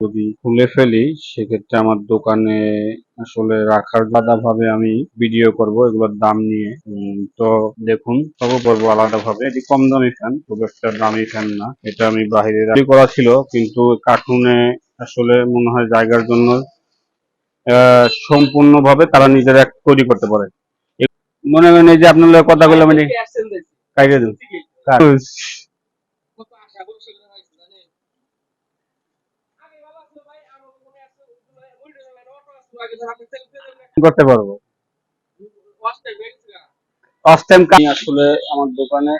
যদি খুলে ফেলি সেক্ষেত্রে আমার দোকানে আসলে রাখার আলাদা ভাবে আমি ভিডিও করব এগুলোর দাম নিয়ে। তো দেখুন সব করব আলাদা ভাবে এটি কম দামি ফ্যান খুব একটা দামি ফ্যান না। এটা আমি বাইরে তৈরি করা ছিল কিন্তু কার্টুনে আসলে মনে হয় জায়গার জন্য আহ, সম্পূর্ণভাবে তারা নিজেরা তৈরি করতে পারে। মনে করেন এই যে আপনার কথা বললাম কাইরে দিন। করতে পারব। আসলে আমার দোকানে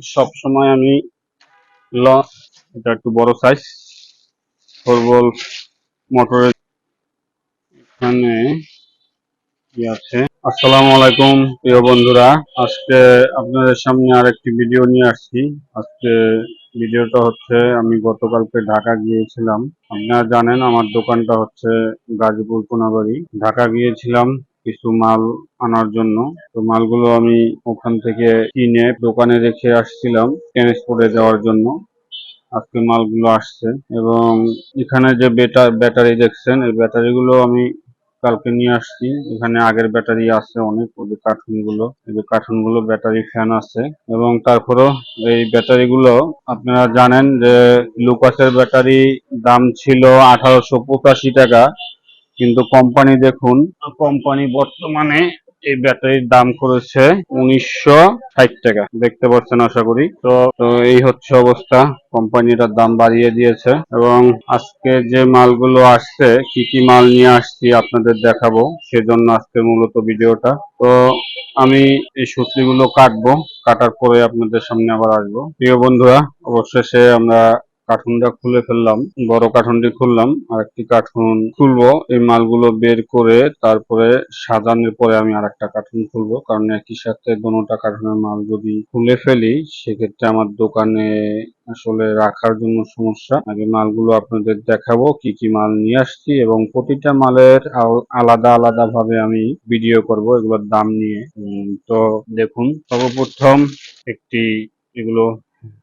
সব সময় আমি ল এটা একটু বড় সাইজ ফোর বল মোটরের এখানে কি আছে? আসসালামু আলাইকুম, প্রিয় বন্ধুরা। আজকে আপনাদের সামনে আরেকটি ভিডিও নিয়ে আসছি। আজকে ভিডিওটা হচ্ছে, আমি গতকালকে ঢাকা গিয়েছিলাম। আপনারা জানেন আমার দোকানটা হচ্ছে গাজীপুর কোনাবাড়ি। ঢাকা গিয়েছিলাম কিছু মাল আনার জন্য। তো মালগুলো আমি ওখান থেকে কিনে দোকানে রেখে আসছিলাম ট্রান্সপোর্টে যাওয়ার জন্য। আজকে মালগুলো আসছে এবং এখানে যে ব্যাটারি দেখছেন, এই ব্যাটারিগুলো আমি কালকে নিয়ে আসছি। এখানে আগের ব্যাটারি আছে অনেক, ওই যে কার্টুনগুলো এই যে কার্টুনগুলো ব্যাটারি ফ্যান আছে। এবং তারপরেও এই ব্যাটারি গুলো আপনারা জানেন যে লুকাসের ব্যাটারি দাম ছিল আঠারোশো পঁচাশি টাকা। কিন্তু কোম্পানি দেখুন, কোম্পানি বর্তমানে এই ব্যাটারির দাম করেছে উনিশশো ষাট টাকা। দেখতে পাচ্ছেন, আশা করি। তো তো এই হচ্ছে অবস্থা। কোম্পানিটার দাম বাড়িয়ে দিয়েছে। এবং আজকে যে মালগুলো আসছে, কি কি মাল নিয়ে আসছি আপনাদের দেখাবো। সেজন্য আজকে মূলত ভিডিওটা। তো আমি এই সূত্রগুলো কাটবো। কাটার পরে আপনাদের সামনে আবার আসব। প্রিয় বন্ধুরা, অবশেষে আমরা কার্টুনটা খুলে ফেললাম, বড় কার্টুনটি খুললাম, আর একটি কার্টুন খুলবো। এই মালগুলো বের করে তারপরে সাজানোর পরে আমি আর একটা কার্টুন খুলবো, কারণ একই সাথে দোনোটা কার্টুনের মাল যদি খুলে ফেলি, সেক্ষেত্রে আমার দোকানে আসলে রাখার জন্য সমস্যা। আগে মালগুলো আপনাদের দেখাবো, কি কি মাল নিয়ে আসছি, এবং প্রতিটা মালের আলাদা আলাদা ভাবে আমি ভিডিও করব এগুলোর দাম নিয়ে। তো দেখুন, সর্বপ্রথম একটি এগুলো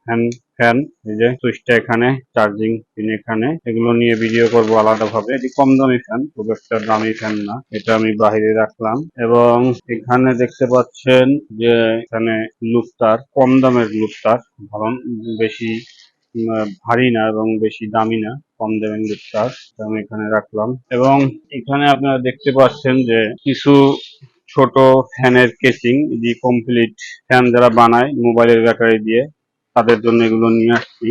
ফ্যান ফ্যান এই যে সুইচটা এখানে চার্জিং পিন এখানে, এগুলো নিয়ে ভিডিও করব আলাদা ভাবে এটি কম দামি ফ্যান খুব একটা দামি ফ্যান না, এটা আমি বাইরে রাখলাম। এবং এখানে দেখতে পাচ্ছেন যে এখানে লুকতার কম দামের লুকতার ভালো বেশি ভারী না এবং বেশি দামি না, কম দামের লুকতার আমি এখানে রাখলাম। এবং এখানে আপনারা দেখতে পাচ্ছেন যে কিছু ছোট ফ্যানের কেসিং যে কমপ্লিট ফ্যান যারা বানায় মোবাইলের ব্যাটারি দিয়ে। তাদের জন্য এগুলো নিয়ে আসছি।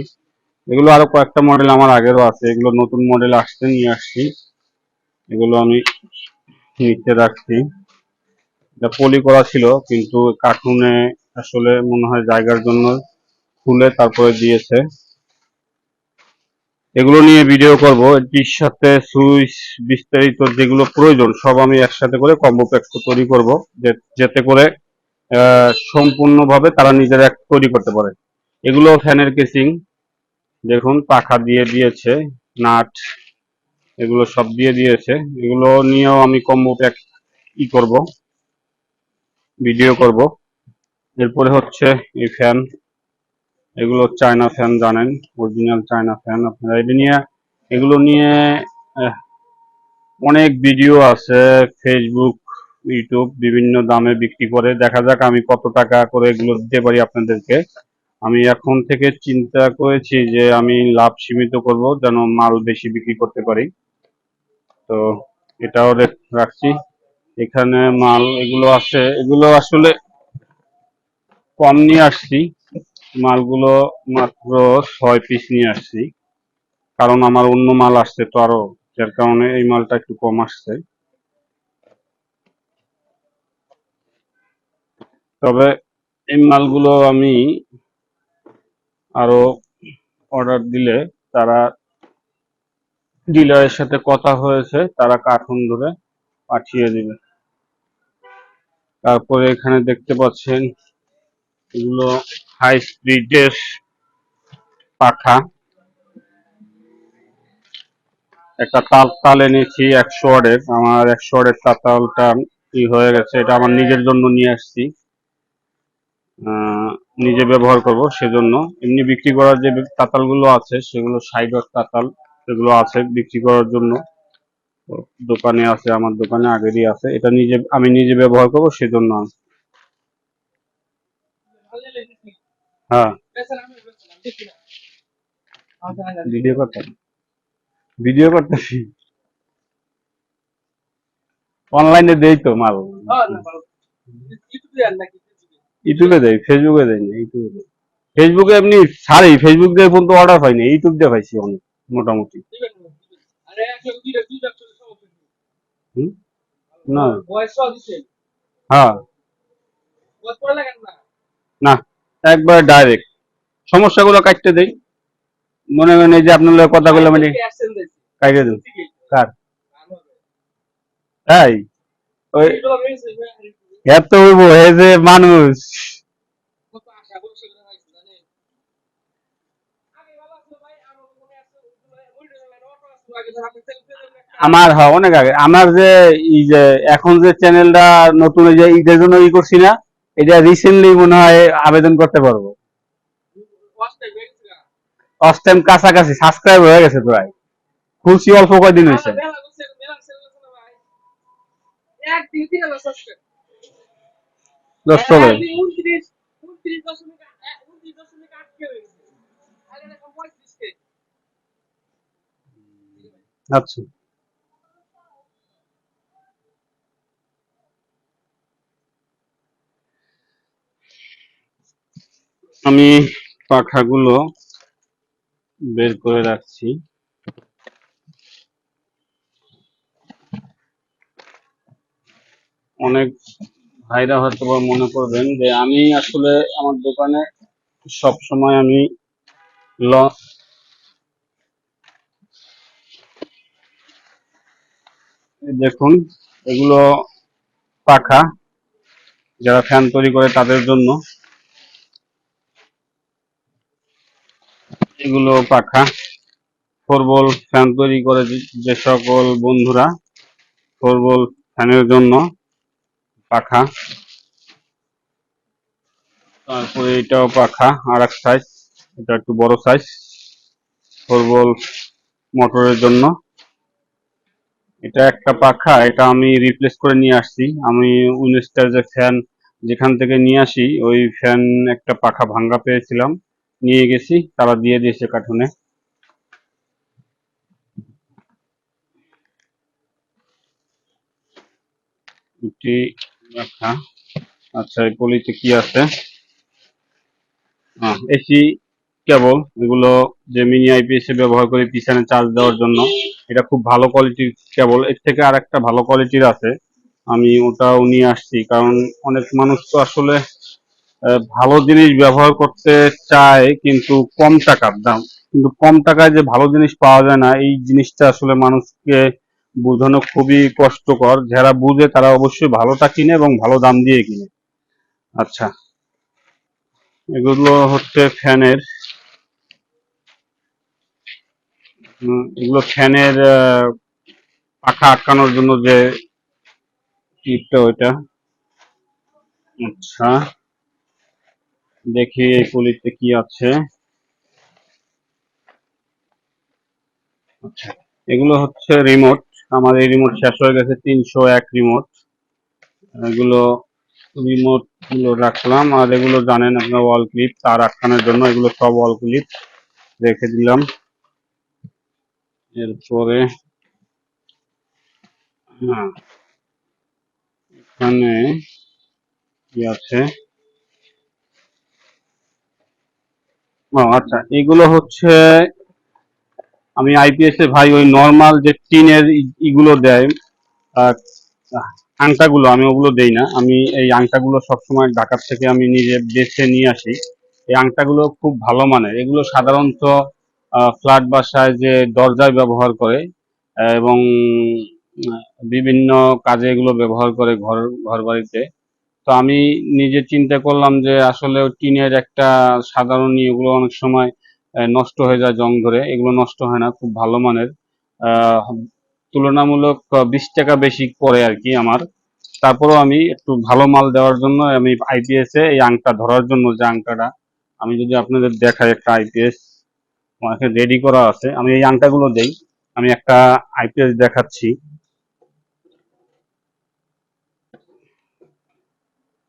এগুলো আরও কয়েকটা মডেল আমার আগেরও আছে। এগুলো নতুন মডেল আসতে নিয়ে আসছি। এগুলো আমি নিচে রাখছি। পলি করা ছিল, কিন্তু কার্টুনে আসলে মনে হয় জায়গার জন্য খুলে তারপরে দিয়েছে। এগুলো নিয়ে ভিডিও করব। এটির সাথে সুইচ, বিস্তারিত যেগুলো প্রয়োজন, সব আমি একসাথে করে কম্বো প্যাক তৈরি করব। যাতে করে সম্পূর্ণভাবে তারা নিজেরা তৈরি করতে পারে। এগুলো ফ্যানের কেসিং। দেখুন, পাখা দিয়ে দিয়েছে, নাট, এগুলো সব দিয়ে দিয়েছে। এগুলো নিয়েও আমি কম্বো প্যাক ই করব ভিডিও করব। এরপরে হচ্ছে এই ফ্যান এগুলো চায়না ফ্যান জানেন অরিজিনাল চায়না ফ্যান আপনারা এটা নিয়ে, এগুলো নিয়ে অনেক ভিডিও আছে ফেসবুক ইউটিউব বিভিন্ন দামে বিক্রি করে। দেখা যাক আমি কত টাকা করে এগুলো দিতে পারি আপনাদেরকে। আমি এখন থেকে চিন্তা করেছি যে আমি লাভ সীমিত করব, যেন মাল বেশি বিক্রি করতে পারি। তো এটাও রেখ- রাখছি। এখানে মাল, এগুলো আছে এগুলো আসলে কম নিয়ে আসছি। মালগুলো মাত্র ছয় পিস নিয়ে আসছি। কারণ আমার অন্য মাল আসছে তো আরও, যার কারণে এই মালটা একটু কম আসছে। তবে এই মালগুলো আমি আরও অর্ডার দিলে তারা ডিলারের সাথে কথা হয়েছে, তারা কার্টুন ধরে পাঠিয়ে দিবে। তারপরে এখানে দেখতে পাচ্ছেন এগুলো হাই স্পিডের পাখা। একটা তাল তাল এনেছি একশো ওয়ার্ডের আমার একশো ওয়ার্ডের তালটা ই হয়ে গেছে, এটা আমার নিজের জন্য নিয়ে আসছি। নিজে ব্যবহার করব সেজন্য। এমনি বিক্রি করার যে তাতালগুলো আছে, সেগুলো ওয়াট তাতাল, সেগুলো আছে বিক্রি করার জন্য। দোকানে আছে, আমার দোকানে আগেরই আছে। এটা নিজে, আমি নিজে ব্যবহার করব সেজন্য হ্যাঁ। ভিডিও করতাম। ভিডিও করতেছি। অনলাইনে দেই তো মাল। ইউটিউবে দেয় ফেসবুকে দেয় না ইউটিউবে দেই ফেসবুকে এমনি ছাড়ি ফেসবুক দিয়ে ফোন তো অর্ডার পাইনি ইউটিউব দিয়ে পাইছি অনেক মোটামুটি? না। হ্যাঁ। না? একবার ডাইরেক্ট সমস্যাগুলো কাটতে দেই। মনে করেন এই যে আপনার কথা বললাম মানে কাটে দেন কার? তাই ওই এত হইব, এই যে মানুষ। আমার হ্যাঁ অনেক আগে। আমার যে এই যে এখন যে চ্যানেলটা নতুন যে ঈদের জন্য ই করছি না, এটা রিসেন্টলি মনে হয় আবেদন করতে পারব। টাইম কাছাকাছি সাবস্ক্রাইব হয়ে গেছে প্রায়। খুলছি অল্প কয়দিন হয়েছে চলে আচ্ছা। আমি পাখাগুলো বের করে রাখছি। অনেক ভাইরা হয়তো মনে করবেন যে আমি আসলে আমার দোকানে সব সময় আমি ল দেখুন, এগুলো পাখা, যারা ফ্যান তৈরি করে তাদের জন্য। এগুলো পাখা, ফোরবল ফ্যান তৈরি করে যে সকল বন্ধুরা, ফোরবল ফ্যানের জন্য। পাখা। তারপরে এটাও পাখা আর এক সাইজ এটা একটু বড় সাইজ ফোরবল মোটরের জন্য। এটা একটা পাখা, এটা আমি রিপ্লেস করে নিয়ে আসছি। আমি উনিশটার যে ফ্যান যেখান থেকে নিয়ে আসি, ওই ফ্যান একটা পাখা ভাঙ্গা পেয়েছিলাম। নিয়ে গেছি, তারা দিয়ে দিয়েছে কার্টুনে একটি পাখা আচ্ছা এই পলিতে কি আছে? এসি কেবল এগুলো যে মিনি আইপিএস এ ব্যবহার করে পিছনে চার্জ দেওয়ার জন্য, এটা খুব ভালো কোয়ালিটির কেবল এর থেকে আর একটা ভালো কোয়ালিটির আছে। আমি ওটাও নিয়ে আসছি, কারণ অনেক মানুষ তো আসলে ভালো জিনিস ব্যবহার করতে চায়, কিন্তু কম টাকার দাম। কিন্তু কম টাকায় যে ভালো জিনিস পাওয়া যায় না, এই জিনিসটা আসলে মানুষকে বোঝানো খুবই কষ্টকর। যারা বুঝে তারা অবশ্যই ভালোটা কিনে এবং ভালো দাম দিয়ে কিনে। আচ্ছা। এগুলো হচ্ছে ফ্যানের। এগুলো ফ্যানের পাখা আটকানোর জন্য যে টিপটা ওইটা। আচ্ছা। দেখি এই পলিতে কি আছে। আচ্ছা। এগুলো হচ্ছে রিমোট। আমার এই রিমোট শেষ হয়ে গেছে, তিনশো এক রিমোট এগুলো রিমোটগুলো রাখলাম, আর এগুলো জানেন আপনার ওয়াল ক্লিপ তার আটকানোর জন্য এগুলো সব ওয়াল ক্লিপ রেখে দিলাম। এরপরে হ্যাঁ এখানে কি আছে? ও আচ্ছা এগুলো হচ্ছে আমি আইপিএস এ ভাই ওই নর্মাল যে টিনের ইগুলো দেয় আংটাগুলো, আমি ওগুলো দেই না। আমি এই আংটাগুলো সবসময় ঢাকার থেকে আমি নিজে বেছে নিয়ে আসি। এই আংটাগুলো খুব ভালো মানের। এগুলো সাধারণত ফ্ল্যাট বাসায় যে দরজায় ব্যবহার করে এবং বিভিন্ন কাজে এগুলো ব্যবহার করে ঘর ঘর বাড়িতে তো আমি নিজে চিন্তা করলাম যে আসলে টিনের একটা সাধারণ এগুলো অনেক সময় নষ্ট হয়ে যায় জং ধরে, এগুলো নষ্ট হয় না, খুব ভালো মানের। তুলনামূলক বিশ টাকা বেশি পড়ে আর কি আমার। তারপরেও আমি একটু ভালো মাল দেওয়ার জন্য আমি আইপিএস এ এই আংটা ধরার জন্য যে আংটাটা, আমি যদি আপনাদের দেখাই একটা আইপিএস আমাকে রেডি করা আছে। আমি এই আংটাগুলো দেই, আমি একটা আইপিএস দেখাচ্ছি।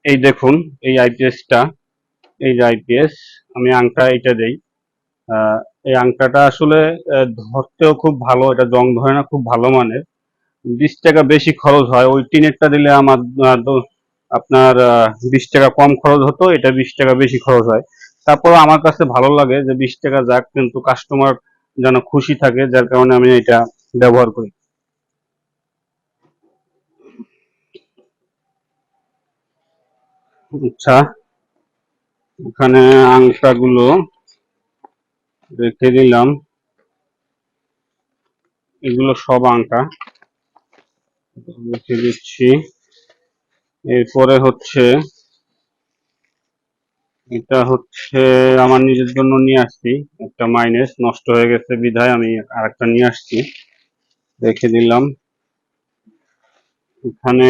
এই দেখুন, এই আইপিএসটা এই যে আইপিএস আমি আংটা এটা দেই। এই আংটাটা আসলে ধরতেও খুব ভালো, এটা জং ধরে না, খুব ভালো মানের। বিশ টাকা বেশি খরচ হয়, ওই টিনেরটা দিলে আমার আপনার বিশ টাকা কম খরচ হতো, এটা বিশ টাকা বেশি খরচ হয়। তারপর আমার কাছে ভালো লাগে যে বিশ টাকা যাক, কিন্তু কাস্টমার যেন খুশি থাকে, যার কারণে আমি এটা ব্যবহার করি। আচ্ছা এখানে আংটাগুলো রেখে দিলাম। এগুলো সব আংটা রেখে দিচ্ছি। এরপরে হচ্ছে, এটা হচ্ছে আমার নিজের জন্য নিয়ে আসছি। একটা মাইনাস নষ্ট হয়ে গেছে বিধায় আমি আরেকটা নিয়ে আসছি। রেখে দিলাম। এখানে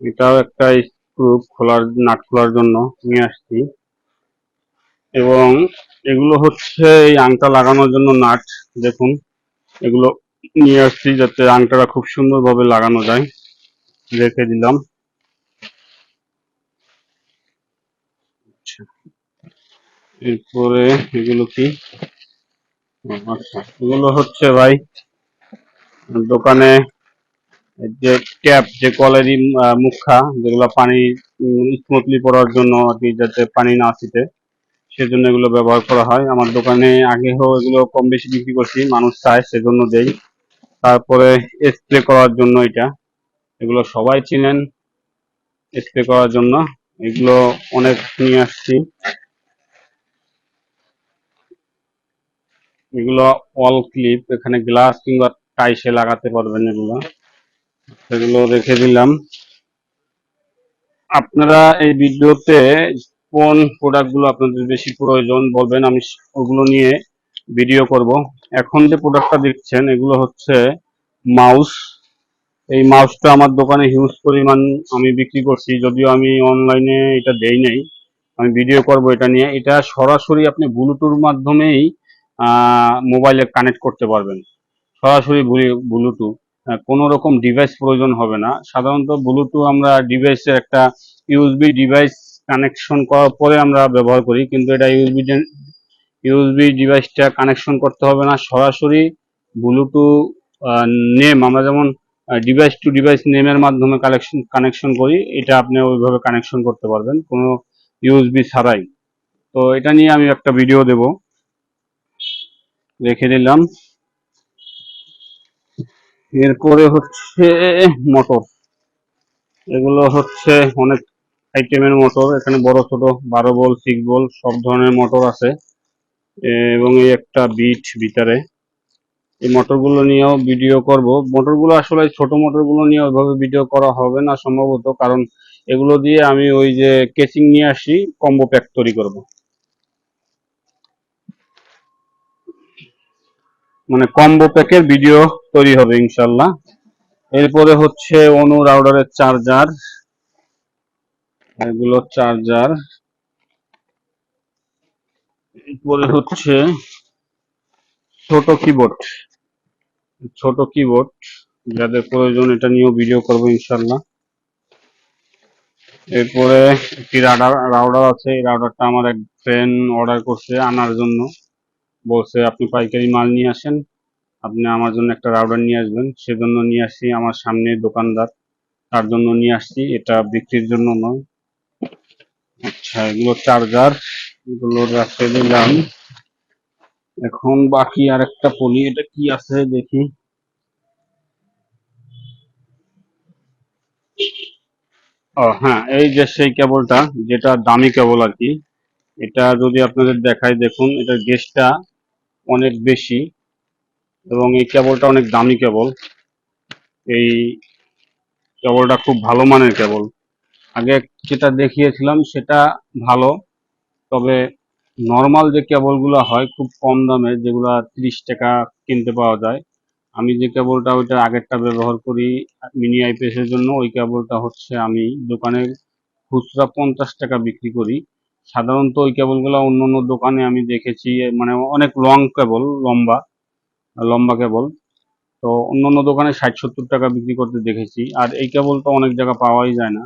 এটাও একটা স্ক্রু খোলার, নাট খোলার জন্য নিয়ে আসছি। এবং এগুলো হচ্ছে এই আংটা লাগানোর জন্য নাট, দেখুন। এগুলো নিয়ে আসছি যাতে আংটাটা খুব সুন্দরভাবে লাগানো যায়। রেখে দিলাম। আচ্ছা। এরপরে এগুলো কি? আচ্ছা এগুলো হচ্ছে ভাই দোকানে যে ট্যাপ যে কলেরই মুখা, যেগুলো পানি স্মুথলি পড়ার জন্য আর কি, যাতে পানি না আসিতে সেজন্য এগুলো ব্যবহার করা হয়। আমার দোকানে আগেও এগুলো কম বেশি বিক্রি করছি, মানুষ চায় সেজন্য দেই। তারপরে স্প্রে করার জন্য এটা। এগুলো সবাই চিনেন স্প্রে করার জন্য। এগুলো অনেক নিয়ে আসছি। এগুলো অল ক্লিপ এখানে গ্লাস কিংবা টাইসে লাগাতে পারবেন এগুলো। সেগুলো রেখে দিলাম। আপনারা এই ভিডিওতে কোন প্রোডাক্টগুলো আপনাদের বেশি প্রয়োজন বলবেন, আমি ওগুলো নিয়ে ভিডিও করব। এখন যে প্রোডাক্টটা দেখছেন, এগুলো হচ্ছে মাউস এই মাউসটা আমার দোকানে হিউজ পরিমাণ আমি বিক্রি করছি, যদিও আমি অনলাইনে এটা দেই নাই। আমি ভিডিও করব এটা নিয়ে। এটা সরাসরি আপনি ব্লুটুথ মাধ্যমেই মোবাইলে কানেক্ট করতে পারবেন। সরাসরি ব্লুটুথ কোনো রকম ডিভাইস প্রয়োজন হবে না। সাধারণত ব্লুটুথ আমরা ডিভাইসের একটা ইউএসবি ডিভাইস কানেকশন করার পরে আমরা ব্যবহার করি, কিন্তু এটা ইউএসবি ইউএসবি ডিভাইসটা কানেকশন করতে হবে না। সরাসরি ব্লুটুথ নেম আমরা যেমন ডিভাইস টু ডিভাইস নেমের মাধ্যমে কালেকশন কানেকশন করি, এটা আপনি ওইভাবে কানেকশন করতে পারবেন, কোনো ইউএসবি ছাড়াই। তো এটা নিয়ে আমি একটা ভিডিও দেব। রেখে দিলাম। এরপরে হচ্ছে মোটর। এগুলো হচ্ছে অনেক আইটেমের মোটর, এখানে বড়, ছোট, বারো বল সিক্স বল, সব ধরনের মোটর আছে। এবং এই একটা বিট ভিতরে। এই মোটরগুলো নিয়েও ভিডিও করব। মোটরগুলো আসলে ছোট মোটরগুলো নিয়ে ওইভাবে ভিডিও করা হবে না সম্ভবত, কারণ এগুলো দিয়ে আমি ওই যে কেসিং নিয়ে আসি কম্বো প্যাক তৈরি করব। মানে কম্বো প্যাকের ভিডিও তৈরি হবে, ইনশাল্লাহ। এরপরে হচ্ছে অনু রাউডারের চার্জার এগুলো চার্জার এরপরে হচ্ছে ছোট কিবোর্ড ছোট কিবোর্ড যাদের প্রয়োজন এটা নিয়েও ভিডিও করব ইনশাল্লাহ এরপরে একটি রাডার, রাউডার আছে। এই রাউডারটা আমার এক ফ্রেন্ড অর্ডার করছে আনার জন্য। বলছে, আপনি পাইকারি মাল নিয়ে আসেন। আপনি আমার জন্য একটা রাউডার নিয়ে আসবেন। সেজন্য নিয়ে আসছি আমার সামনে দোকানদার। তার জন্য নিয়ে আসছি। এটা বিক্রির জন্য নয়। আচ্ছা এগুলো চার্জার এগুলো রাখতে দিলাম। এখন বাকি আর একটা পলি, এটা কি আছে দেখি। ও হ্যাঁ এই যে সেই কেবলটা, যেটা দামি কেবল আর কি, এটা যদি আপনাদের দেখাই, দেখুন এটার গেজটা অনেক বেশি এবং এই কেবলটা অনেক দামি কেবল। এই কেবলটা খুব ভালো মানের কেবল। আগে যেটা দেখিয়েছিলাম সেটা ভালো, তবে নর্মাল যে কেবলগুলো হয় খুব কম দামে, যেগুলো তিরিশ টাকা কিনতে পাওয়া যায়। আমি যে কেবলটা ওইটা আগেরটা ব্যবহার করি মিনি আইপিএস এর জন্য, ওই কেবলটা হচ্ছে আমি দোকানে খুচরা পঞ্চাশ টাকা বিক্রি করি। সাধারণত ওই কেবলগুলো অন্য অন্য দোকানে আমি দেখেছি মানে অনেক লং কেবল, লম্বা লম্বা কেবল। তো অন্য অন্য দোকানে ষাট সত্তর টাকা বিক্রি করতে দেখেছি, আর এই কেবলটা অনেক জায়গা পাওয়াই যায় না।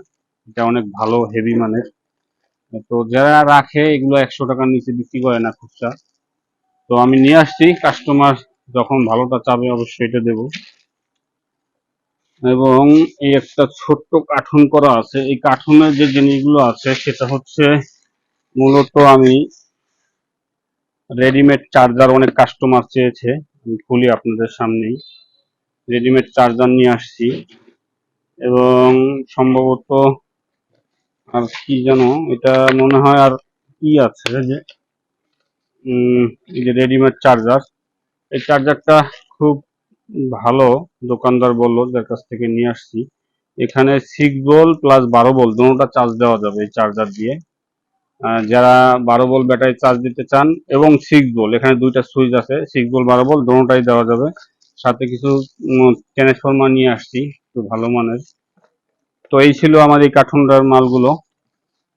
এটা অনেক ভালো হেভি মানের। তো যারা রাখে, এগুলো একশো টাকার নিচে বিক্রি করে না খুচরা। তো আমি নিয়ে আসছি কাস্টমার যখন ভালোটা চাবে অবশ্যই এটা দেবো। এবং এই একটা ছোট্ট কার্টুন করা আছে। এই কার্টুনের যে জিনিসগুলো আছে, সেটা হচ্ছে মূলত আমি রেডিমেড চার্জার অনেক কাস্টমার চেয়েছে। আমি খুলি আপনাদের সামনেই। রেডিমেড চার্জার নিয়ে আসছি। এবং সম্ভবত আর কি যেন এটা মনে হয় আর কি আছে যে যে রেডিমেড চার্জার এই চার্জারটা খুব ভালো, দোকানদার বলল, যার কাছ থেকে নিয়ে আসছি। এখানে সিক্স বল প্লাস বারো বল দুটোটা চার্জ দেওয়া যাবে এই চার্জার দিয়ে। যারা বারো বল ব্যাটারি চার্জ দিতে চান, এবং সিক্স বল এখানে দুইটা সুইচ আছে সিক্স বল বারো বল দুটোটাই দেওয়া যাবে। সাথে কিছু ট্রান্সফরমার নিয়ে আসছি, একটু ভালো মানের। তো এই ছিল আমার এই কার্টুনটার মালগুলো।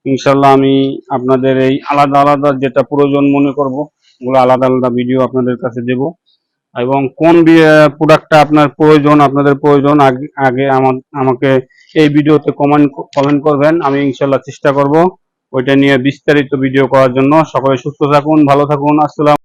ইনশাল্লাহ আমি আপনাদের এই আলাদা আলাদা যেটা প্রয়োজন মনে করব, ওগুলো আলাদা আলাদা ভিডিও আপনাদের কাছে দেব। এবং কোন প্রোডাক্টটা আপনার প্রয়োজন, আপনাদের প্রয়োজন, আগে আগে আমাকে এই ভিডিওতে কমেন্ট কমেন্ট করবেন। আমি ইনশাল্লাহ চেষ্টা করব ওইটা নিয়ে বিস্তারিত ভিডিও করার জন্য। সকলে সুস্থ থাকুন, ভালো থাকুন। আসসালাম